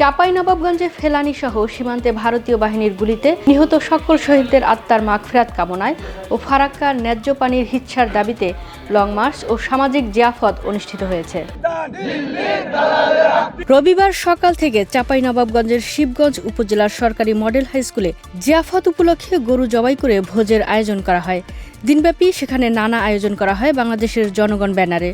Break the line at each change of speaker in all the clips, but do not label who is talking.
চাঁপাইনবাবগঞ্জে ফেলানি সহ সীমান্তে ভারতীয় বাহিনীর গুলিতে নিহত সকল শহীদদের আত্মার মাগফিরাত কামনায় ও ফারাক্কার ন্যায্য পানির হিচ্ছার দাবিতে লং মার্চ ও সামাজিক জিয়াফত অনুষ্ঠিত হয়েছে। রবিবার সকাল থেকে চাঁপাইনবাবগঞ্জের শিবগঞ্জ উপজেলার সরকারি মডেল হাই স্কুলে জিয়াফত উপলক্ষে গরু জবাই করে ভোজের আয়োজন করা হয়। দিনব্যাপী সেখানে নানা আয়োজন করা হয় বাংলাদেশের জনগণ ব্যানারে।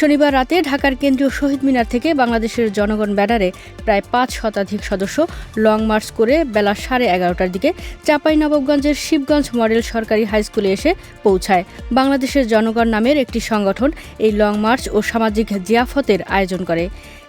শনিবার রাতে ঢাকার কেন্দ্রীয় শহীদ মিনার থেকে বাংলাদেশের জনগণ ব্যানারে প্রায় পাঁচ শতাধিক সদস্য লং মার্চ করে বেলা সাড়ে এগারোটার দিকে চাঁপাইনবাবগঞ্জের শিবগঞ্জ মডেল সরকারি হাই স্কুলে এসে পৌঁছায়। বাংলাদেশের জনগণ নামের একটি সংগঠন এই লং মার্চ ও সামাজিক জিয়াফতের আয়োজন করে।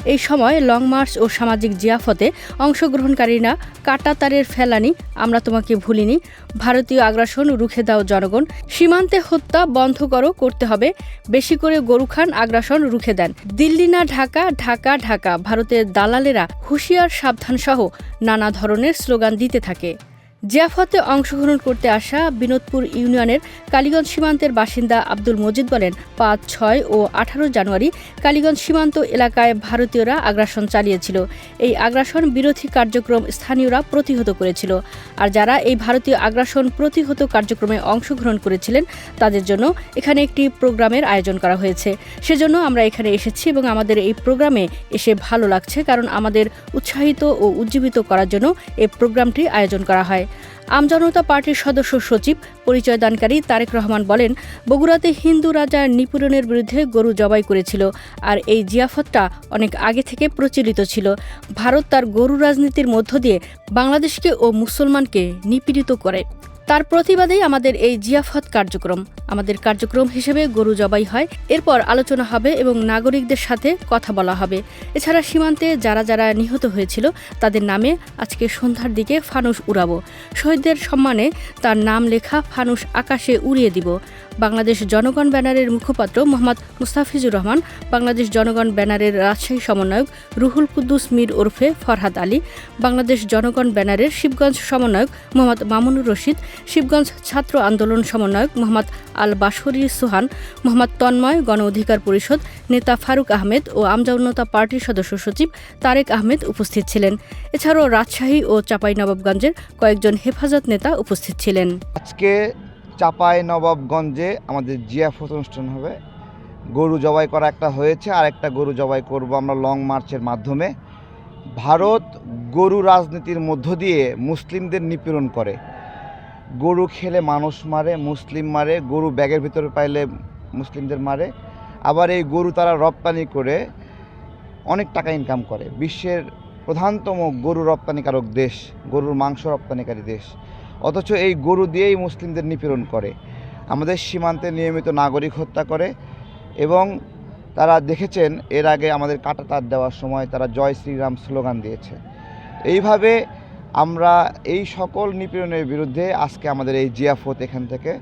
এই সময় লং মার্চ ও সামাজিক জিয়াফতে অংশগ্রহণকারীরা কাটাতারের ফেলানি, আমরা তোমাকে ভুলিনি, ভারতীয় আগ্রাসন রুখে দাও জনগণ, সীমান্তে হত্যা বন্ধ করো, করতে হবে, বেশি করে গরু খান আগ্রাসন রুখে দেন। দিল্লি না ঢাকা ঢাকা ঢাকা, ভারতের দালালেরা হুঁশিয়ার সাবধান সহ নানা ধরনের স্লোগান দিতে থাকে। জিয়াফতে অংশগ্রহণ করতে আসা বিনোদপুর ইউনিয়নের কালীগঞ্জ সীমান্তের বাসিন্দা আব্দুল মজিদ বলেন, পাঁচ, ছয় ও আঠারো জানুয়ারি কালীগঞ্জ সীমান্ত এলাকায় ভারতীয়রা আগ্রাসন চালিয়েছিল। এই আগ্রাসন বিরোধী কার্যক্রম স্থানীয়রা প্রতিহত করেছিল। আর যারা এই ভারতীয় আগ্রাসন প্রতিহত কার্যক্রমে অংশগ্রহণ করেছিলেন, তাদের জন্য এখানে একটি প্রোগ্রামের আয়োজন করা হয়েছে। সেজন্য আমরা এখানে এসেছি এবং আমাদের এই প্রোগ্রামে এসে ভালো লাগছে, কারণ আমাদের উৎসাহিত ও উজ্জীবিত করার জন্য এই প্রোগ্রামটি আয়োজন করা হয়। আমজনতা পার্টির সদস্য সচিব পরিচয় দানকারী তারেক রহমান বলেন, বগুড়াতে হিন্দু রাজা নিপুরনের বিরুদ্ধে গরু জবাই করেছিল আর এই জিয়াফতটা অনেক আগে থেকে প্রচলিত ছিল। ভারত তার গরু রাজনীতির মধ্য দিয়ে বাংলাদেশকে ও মুসলমানকে নিপীড়িত করে। তার প্রতিবাদেই আমাদের এই জিয়াফত কার্যক্রম। আমাদের কার্যক্রম হিসেবে গরু জবাই হয়। এরপর আলোচনা হবে এবং নাগরিকদের সাথে কথা বলা হবে। এছাড়া সীমান্তে যারা যারা নিহত হয়েছিল, তাদের নামে আজকে সন্ধ্যার দিকে ফানুস উড়াবো। শহীদদের সম্মানে তার নাম লেখা ফানুস আকাশে উড়িয়ে দিব। বাংলাদেশ জনগণ ব্যানারের মুখপাত্র মোহাম্মদ মুস্তাফিজুর রহমান, বাংলাদেশ জনগণ ব্যানারের রাজশাহী সমন্বয়ক রুহুল কুদ্দুস মীর ওরফে ফরহাদ আলী, বাংলাদেশ জনগণ ব্যানারের শিবগঞ্জ সমন্বয়ক মোহাম্মদ মামুনুর রশিদ শিবগঞ্জ ছাত্র আন্দোলন সমন্বয়ক মোহাম্মদ আল বাসরি সুহান, মোহাম্মদ তন্ময় গণ অধিকার পরিষদ নেতা ফারুক আহমেদ ও আমজাউন্নতা পার্টির সদস্য সচিব তারেক আহমেদ উপস্থিত ছিলেন। এছাড়াও রাজশাহী ও চাঁপাইনবাবগঞ্জের কয়েকজন হেফাজত নেতা উপস্থিত ছিলেন।
আজকে চাপাই নবাবগঞ্জে আমাদের জিয়াফত অনুষ্ঠান হবে। গরু জবাই করা একটা হয়েছে আর একটা গরু জবাই করব আমরা লং মার্চের মাধ্যমে। ভারত গরু রাজনীতির মধ্য দিয়ে মুসলিমদের নিপীড়ন করে। গরু খেলে মানুষ মারে, মুসলিম মারে, গরু ব্যাগের ভিতরে পাইলে মুসলিমদের মারে। আবার এই গরু তারা রপ্তানি করে অনেক টাকা ইনকাম করে। বিশ্বের প্রধানতম গরু রপ্তানিকারক দেশ, গরুর মাংস রপ্তানিকারী দেশ। অথচ এই গরু দিয়েই মুসলিমদের নিপীড়ন করে। আমাদের সীমান্তে নিয়মিত নাগরিক হত্যা করে এবং তারা দেখেছেন, এর আগে আমাদের কাটা তার দেওয়ার সময় তারা জয় শ্রীরাম স্লোগান দিয়েছে। এইভাবে আমরা এই সকল নিপীড়নের বিরুদ্ধে আজকে আমাদের এই জিয়াফত এখান থেকে,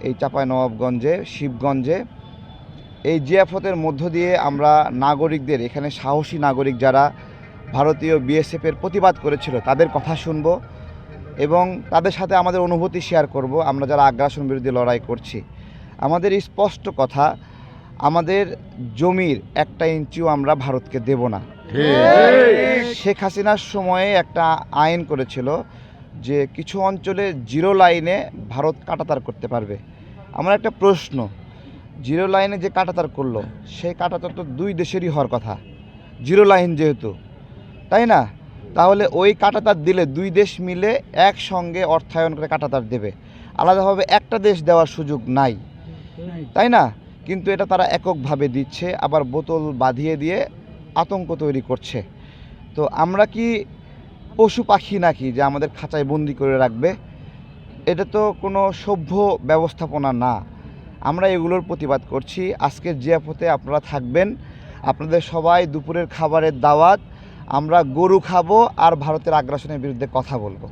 এই চাঁপাই নবাবগঞ্জে শিবগঞ্জে, এই জিয়াফতের মধ্য দিয়ে আমরা নাগরিকদের, এখানে সাহসী নাগরিক যারা ভারতীয় বিএসএফের প্রতিবাদ করেছিল, তাদের কথা শুনব এবং তাদের সাথে আমাদের অনুভূতি শেয়ার করব, আমরা যারা আগ্রাসন বিরুদ্ধে লড়াই করছি। আমাদের স্পষ্ট কথা আমাদের জমির একটা ইঞ্চিও আমরা ভারতকে দেব না। শেখ হাসিনার সময়ে একটা আইন করেছিল যে কিছু অঞ্চলে জিরো লাইনে ভারত কাটাতার করতে পারবে। আমার একটা প্রশ্ন জিরো লাইনে যে কাটাতার করল সেই কাটাতার তো দুই দেশেরই হওয়ার কথা জিরো লাইন যেহেতু তাই না? তাহলে ওই কাটাতার দিলে দুই দেশ মিলে একসঙ্গে অর্থায়ন করে কাটাতার দেবে। আলাদাভাবে একটা দেশ দেওয়ার সুযোগ নাই তাই না? কিন্তু এটা তারা এককভাবে দিচ্ছে, আবার বোতল বাঁধিয়ে দিয়ে আতঙ্ক তৈরি করছে। তো আমরা কি পশু পাখি নাকি যে আমাদের খাঁচায় বন্দি করে রাখবে? এটা তো কোনো সভ্য ব্যবস্থাপনা না। আমরা এগুলোর প্রতিবাদ করছি। আজকের জিয়াপথে আপনারা থাকবেন। আপনাদের সবাই দুপুরের খাবারের দাওয়াত। আমরা গরু খাব আর ভারতের আগ্রাসনের বিরুদ্ধে কথা বলব।